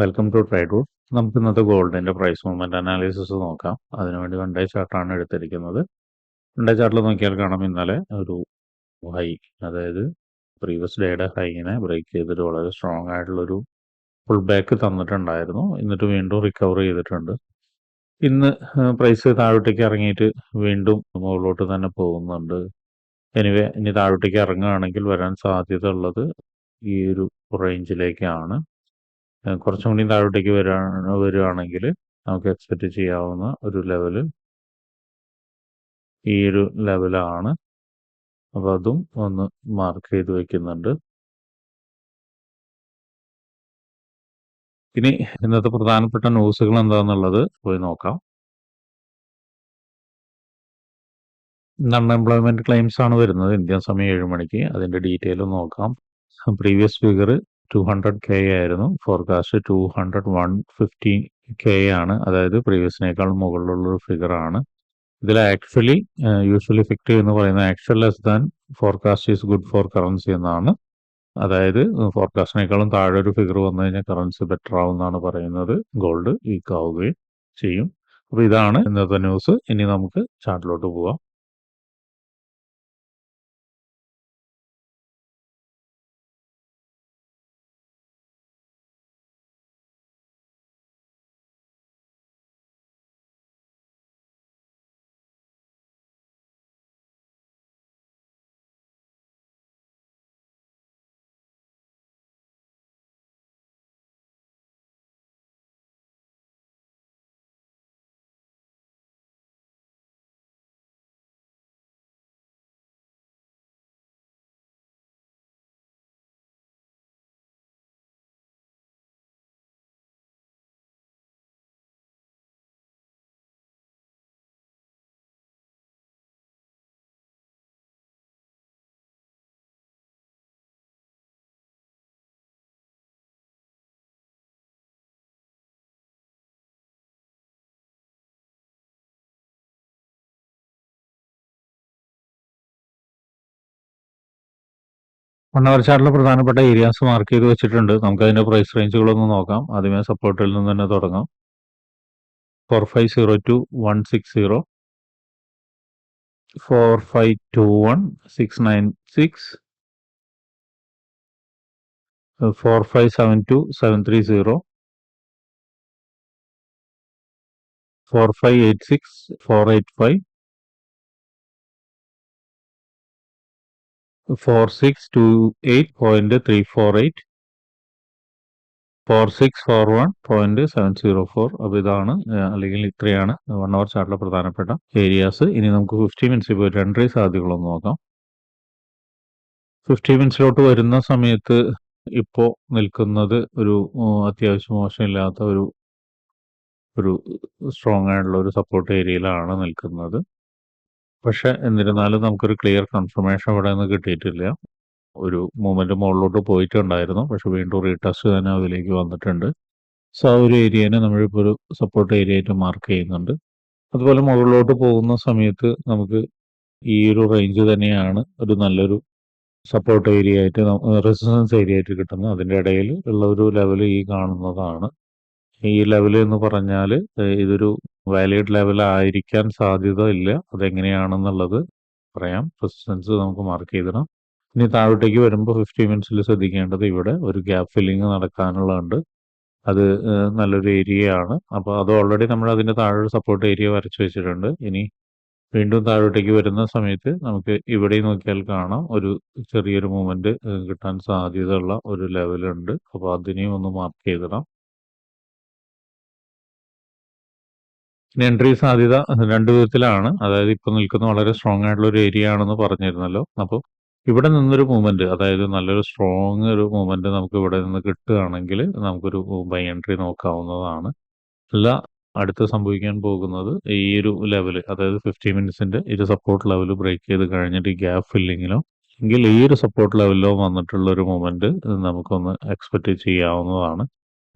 Welcome to tried root നമുക്ക് ഇന്നത്തെ ഗോൾഡിന്റെ പ്രൈസ് മൂവ്മെന്റ് അനാലിസിസ് നോക്കാം. അതിനുവേണ്ടി വൺ ഡേ ചാർട്ടാണ് എടുത്തിരിക്കുന്നത്. വൺ ഡേ ചാർട്ടിൽ നോക്കിയാൽ കാണാം ഇന്നലെ ഒരു ഹൈ അതായത് പ്രീവിയസ് ഡേയുടെ ഹൈനെ ബ്രേക്ക് ചെയ്തിട്ട് വളരെ സ്ട്രോങ് ആയിട്ടുള്ളൊരു ഫുൾ ബാക്ക് തന്നിട്ടുണ്ടായിരുന്നു. എന്നിട്ട് വീണ്ടും റിക്കവർ ചെയ്തിട്ടുണ്ട്. ഇന്ന് പ്രൈസ് താഴോട്ടേക്ക് ഇറങ്ങിയിട്ട് വീണ്ടും മുകളിലോട്ട് തന്നെ പോകുന്നുണ്ട്. എനിവേ ഇനി താഴോട്ടേക്ക് ഇറങ്ങുകയാണെങ്കിൽ വരാൻ സാധ്യത ഉള്ളത് ഈ ഒരു റേഞ്ചിലേക്കാണ് കുറച്ചും കൂടി താഴോട്ടേക്ക് വരാ വരികയാണെങ്കിൽ നമുക്ക് എക്സ്പെക്റ്റ് ചെയ്യാവുന്ന ഒരു ലെവൽ ഈ ഒരു ലെവലാണ് അപ്പോൾ അതും ഒന്ന് മാർക്ക് ചെയ്ത് വയ്ക്കുന്നുണ്ട് ഇനി ഇന്നത്തെ പ്രധാനപ്പെട്ട ന്യൂസുകൾ എന്താണെന്നുള്ളത് പോയി നോക്കാം. അൺഎംപ്ലോയ്മെന്റ് ക്ലെയിംസ് ആണ് വരുന്നത്. ഇന്ത്യൻ സമയം ഏഴ് മണിക്ക്. അതിന്റെ ഡീറ്റെയിൽ നോക്കാം. Previous figure two hundred K ആയിരുന്നു. Forecast two hundred one fifty K ആണ്. അതായത് പ്രീവിയസിനേക്കാൾ മുകളിലുള്ളൊരു ഫിഗർ ആണ് ഇതിൽ ആക്ച്വലി യൂഷ്വലി ഫിക്റ്റ് എന്ന് പറയുന്ന actual less than forecast is good for currency എന്നാണ്. അതായത് ഫോർകാസ്റ്റിനേക്കാളും താഴെ ഒരു ഫിഗർ വന്നു കഴിഞ്ഞാൽ കറൻസി ബെറ്റർ ആവും എന്നാണ് പറയുന്നത്. ഗോൾഡ് വീക്ക് ആവുകയും ചെയ്യും. അപ്പോൾ ഇതാണ് ഇന്നത്തെ ന്യൂസ് ഇനി നമുക്ക് ചാർട്ടിലോട്ട് പോവാം. ചാർട്ടിൽ പ്രധാനപ്പെട്ട ഏരിയാസ് മാർക്ക് ചെയ്ത് വെച്ചിട്ടുണ്ട്. നമുക്ക് അതിന്റെ പ്രൈസ് റേഞ്ചുകളൊന്ന് നോക്കാം. ആദ്യമേ സപ്പോർട്ടിൽ നിന്ന് തന്നെ തുടങ്ങാം. Four five zero two one six zero four five two one six nine six four five seven two seven three zero four five eight six four eight five four six two eight point three four eight four six four one point seven zero four അപ്പോൾ ഇതാണ് അല്ലെങ്കിൽ ഇത്രയാണ് one hour ചാർട്ടിലെ പ്രധാനപ്പെട്ട areas ഇനി നമുക്ക് fifty minutes പോയി entry സാധ്യതകളൊന്ന് നോക്കാം. ഫിഫ്റ്റി മിനിറ്റ്സിലോട്ട് വരുന്ന സമയത്ത് ഇപ്പോൾ നിൽക്കുന്നത് ഒരു അത്യാവശ്യം മോശമില്ലാത്ത ഒരു ഒരു സ്ട്രോങ് ആയിട്ടുള്ള ഒരു സപ്പോർട്ട് ഏരിയയിലാണ് നിൽക്കുന്നത്. പക്ഷെ എന്നിരുന്നാലും നമുക്കൊരു ക്ലിയർ കൺഫർമേഷൻ ഇവിടെ നിന്ന് കിട്ടിയിട്ടില്ല. ഒരു മൂമെന്റ് മുകളിലോട്ട് പോയിട്ടുണ്ടായിരുന്നു. പക്ഷെ വീണ്ടും റീടെസ്റ്റ് തന്നെ അതിലേക്ക് വന്നിട്ടുണ്ട്. സോ ആ ഒരു ഏരിയനെ നമ്മളിപ്പോൾ ഒരു സപ്പോർട്ട് ഏരിയ ആയിട്ട് മാർക്ക് ചെയ്യുന്നുണ്ട്. അതുപോലെ മുകളിലോട്ട് പോകുന്ന സമയത്ത് നമുക്ക് ഈ ഒരു റേഞ്ച് തന്നെയാണ് ഒരു നല്ലൊരു സപ്പോർട്ട് ഏരിയ ആയിട്ട് റെസിസ്റ്റൻസ് ഏരിയ ആയിട്ട് കിട്ടുന്നത്. അതിന്റെ ഇടയിൽ ഉള്ള ഒരു ലെവൽ ഈ കാണുന്നതാണ്. ഈ ലെവൽ എന്ന് പറഞ്ഞാൽ ഇതൊരു വാലിഡ് ലെവൽ ആയിരിക്കാൻ സാധ്യത ഇല്ല. അതെങ്ങനെയാണെന്നുള്ളത് പറയാം. റെസിസ്റ്റൻസ് നമുക്ക് മാർക്ക് ചെയ്തിടാം. ഇനി താഴോട്ടേക്ക് വരുമ്പോൾ ഫിഫ്റ്റി മിനിറ്റ്സിൽ ശ്രദ്ധിക്കേണ്ടത് ഇവിടെ ഒരു ഗ്യാപ്പ് ഫില്ലിങ് നടക്കാനുള്ളതുണ്ട്. അത് നല്ലൊരു ഏരിയ ആണ്. അപ്പോൾ അത് ഓൾറെഡി നമ്മൾ അതിന്റെ താഴെ സപ്പോർട്ട് ഏരിയ വരച്ചു വെച്ചിട്ടുണ്ട്. ഇനി വീണ്ടും താഴോട്ടേക്ക് വരുന്ന സമയത്ത് നമുക്ക് ഇവിടെ നോക്കിയാൽ കാണാം. ഒരു ചെറിയൊരു മൂവ്മെന്റ് കിട്ടാൻ സാധ്യതയുള്ള ഒരു ലെവലുണ്ട് അപ്പോൾ അതിനെയും ഒന്ന് മാർക്ക് ചെയ്തിടാം. എൻട്രി സാധ്യത രണ്ട് വിധത്തിലാണ്. അതായത് ഇപ്പൊ നിൽക്കുന്ന വളരെ സ്ട്രോങ് ആയിട്ടുള്ള ഒരു ഏരിയ ആണെന്ന് പറഞ്ഞിരുന്നല്ലോ. അപ്പോൾ ഇവിടെ നിന്നൊരു മൂവ്മെന്റ് അതായത് നല്ലൊരു സ്ട്രോങ് ഒരു മൂവ്മെന്റ് നമുക്ക് ഇവിടെ നിന്ന് കിട്ടുകയാണെങ്കിൽ നമുക്കൊരു ബൈ എൻട്രി നോക്കാവുന്നതാണ്. അല്ല അടുത്ത് സംഭവിക്കാൻ പോകുന്നത് ഈ ഒരു ലെവൽ അതായത് ഫിഫ്റ്റി മിനിറ്റ്സിന്റെ ഒരു സപ്പോർട്ട് ലെവൽ ബ്രേക്ക് ചെയ്ത് കഴിഞ്ഞിട്ട് ഗ്യാപ്പ് ഫില്ലിങ്ങിലോ എങ്കിൽ ഈ ഒരു സപ്പോർട്ട് ലെവലിലോ വന്നിട്ടുള്ള ഒരു മൂവ്മെന്റ് നമുക്കൊന്ന് എക്സ്പെക്ട് ചെയ്യാവുന്നതാണ്.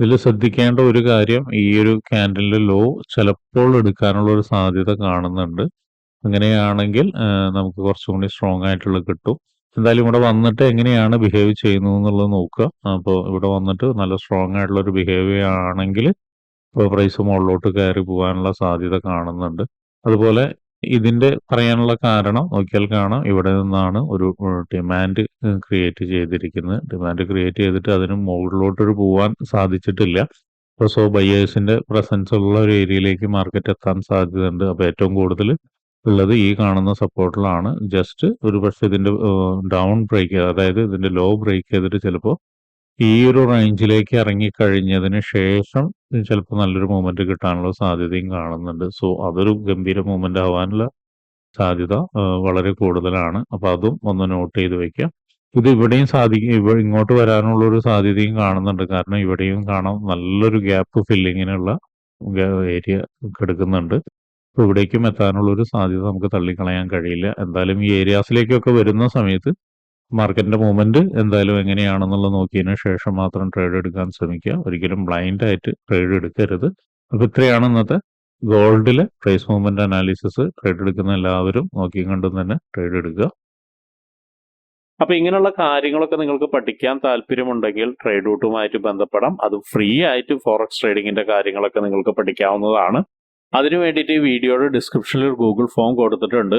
ഇതിൽ ശ്രദ്ധിക്കേണ്ട ഒരു കാര്യം ഈ ഒരു ക്യാൻഡലിന്റെ ലോ ചിലപ്പോൾ എടുക്കാനുള്ള ഒരു സാധ്യത കാണുന്നുണ്ട്. അങ്ങനെയാണെങ്കിൽ നമുക്ക് കുറച്ചും കൂടി സ്ട്രോങ് ആയിട്ടുള്ള കിട്ടും. എന്തായാലും ഇവിടെ വന്നിട്ട് എങ്ങനെയാണ് ബിഹേവ് ചെയ്യുന്നത് എന്നുള്ളത് നോക്കുക. അപ്പോൾ ഇവിടെ വന്നിട്ട് നല്ല സ്ട്രോങ് ആയിട്ടുള്ള ഒരു ബിഹേവിയർ ആണെങ്കിൽ ഇപ്പോൾ പ്രൈസ് മുകളിലോട്ട് കയറി പോകാനുള്ള സാധ്യത കാണുന്നുണ്ട്. അതുപോലെ ഇതിന്റെ പറയാനുള്ള കാരണം നോക്കിയാൽ കാണാം. ഇവിടെ നിന്നാണ് ഒരു ഡിമാൻഡ് ക്രിയേറ്റ് ചെയ്തിരിക്കുന്നത്. ഡിമാൻഡ് ക്രിയേറ്റ് ചെയ്തിട്ട് അതിന് മുകളിലോട്ടൊരു പോകാൻ സാധിച്ചിട്ടില്ല. അപ്പോൾ സോ ബയേഴ്സിന്റെ പ്രസൻസ് ഉള്ള ഒരു ഏരിയയിലേക്ക് മാർക്കറ്റ് എത്താൻ സാധ്യതയുണ്ട്. അപ്പോൾ ഏറ്റവും കൂടുതൽ ഉള്ളത് ഈ കാണുന്ന സപ്പോർട്ടിലാണ് ജസ്റ്റ് ഒരു പക്ഷേ ഇതിന്റെ ഡൗൺ ബ്രേക്ക് അതായത് ഇതിന്റെ ലോ ബ്രേക്ക് ചെയ്തിട്ട് ചിലപ്പോൾ ഈ ഒരു റേഞ്ചിലേക്ക് ഇറങ്ങിക്കഴിഞ്ഞതിന് ശേഷം ചിലപ്പോൾ നല്ലൊരു മൂവ്മെന്റ് കിട്ടാനുള്ള സാധ്യതയും കാണുന്നുണ്ട്. സോ അതൊരു ഗംഭീര മൂവ്മെന്റ് ആവാനുള്ള സാധ്യത വളരെ കൂടുതലാണ്. അപ്പോൾ അതും ഒന്ന് നോട്ട് ചെയ്ത് വെക്കാം. ഇത് ഇവിടെയും സാധിക്കും ഇങ്ങോട്ട് വരാനുള്ള ഒരു സാധ്യതയും കാണുന്നുണ്ട്. കാരണം ഇവിടെയും കാണാം നല്ലൊരു ഗ്യാപ്പ് ഫില്ലിങ്ങിനുള്ള ഏരിയ കിടക്കുന്നുണ്ട്. ഇവിടേക്കും എത്താനുള്ള ഒരു സാധ്യത നമുക്ക് തള്ളിക്കളയാൻ കഴിയില്ല. എന്തായാലും ഈ ഏരിയാസിലേക്കൊക്കെ വരുന്ന സമയത്ത് മാർക്കറ്റിന്റെ മൂവ്മെന്റ് എന്തായാലും എങ്ങനെയാണെന്നുള്ളത് നോക്കിയതിന് ശേഷം മാത്രം ട്രേഡ് എടുക്കാൻ ശ്രമിക്കുക. ഒരിക്കലും ബ്ലൈൻഡ് ആയിട്ട് ട്രേഡ് എടുക്കരുത്. അപ്പൊ ഇത്രയാണ് ഇന്നത്തെ ഗോൾഡിലെ പ്രൈസ് മൂവ്മെന്റ് അനാലിസിസ് ട്രേഡ് എടുക്കുന്ന എല്ലാവരും നോക്കിയും കണ്ടും തന്നെ ട്രേഡ് എടുക്കുക. അപ്പൊ ഇങ്ങനെയുള്ള കാര്യങ്ങളൊക്കെ നിങ്ങൾക്ക് പഠിക്കാൻ താല്പര്യമുണ്ടെങ്കിൽ ട്രേഡ് റൂട്ടുമായിട്ട് ബന്ധപ്പെടാം. അത് ഫ്രീ ആയിട്ട് ഫോറക്സ് ട്രേഡിങ്ങിന്റെ കാര്യങ്ങളൊക്കെ നിങ്ങൾക്ക് പഠിക്കാവുന്നതാണ്. അതിനു വേണ്ടിയിട്ട് ഈ വീഡിയോയുടെ ഡിസ്ക്രിപ്ഷനിൽ ഒരു ഗൂഗിൾ ഫോം കൊടുത്തിട്ടുണ്ട്.